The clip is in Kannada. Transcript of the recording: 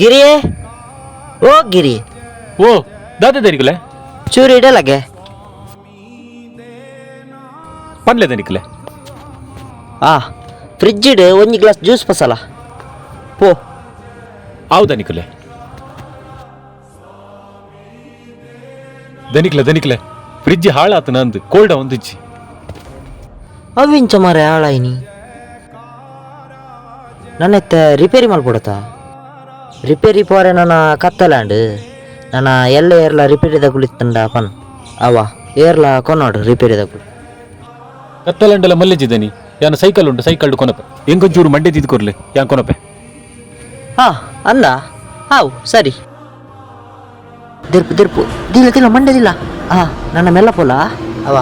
ಗಿರಿ ಓ ಗಿರಿ. ಓ ದಾದ ದನಿಕಲೆ ಚೂರು ಇಡಲಾಗೆ? ಪನ್ಲೆ ದನಿಕಲೆ ಆ ಫ್ರಿಜ್ ಇಡು ಒಂದು ಗ್ಲಾಸ್ ಜ್ಯೂಸ್ ಪಸಲ ಪೋ ಆವು ದನಿಕಲೆ ದನಿಕ್ಲೆ ದನಿಕ್ಲೆ ಫ್ರಿಜ್ ಹಾಳಾತು ನಂದು ಕೋಲ್ಡ್ ಒಂದಿಜ್ಜಿ ಅವಿಂಚ ಮಾರೆ ಹಾಳಾಯಿನಿ. ನನ್ನೆತ್ತ ರಿಪೇರಿ ಮಲ್ಪಡತಾ ರಿಪೇರಿ ಪೋರೆ ನನ್ನ ಕತ್ತಲಾಂಡ್ ನನ್ನ ಎಲ್ಲ ಏರ್ಲ ರಿಪೇರಿ ಕುಳಿತಂಡ ಪನ್? ಅವ ಏರ್ಲ ಕೊನೋಡು ರಿಪೇರಿ ಕುಳಿ ಕತ್ತಲಂಡಲ ಮಲ್ಲೆಜಿ ದನಿ ಯಾನ ಸೈಕಲ್ ಉಂಟು ಸೈಕಲ್ ಕೊನಪೆ. ಎಂಕೊಂಚೂರು ಮಂಡೆ ತಿದ್ದು ಕೊರ್ಲೆ ಯಾನ್ ಕೊನಪೆ? ಹಾ ಅಂದ? ಹಾವು ಸರಿ. ದಿರ್ಪು ದಿರ್ಪು. ದಿಲ್ಲ ದಿಲ್ಲ ಮಂಡ್ಯದಿಲ್ಲ ಹಾ ನನ್ನ ಮೆಲ್ಲ ಪೋಲ ಅವ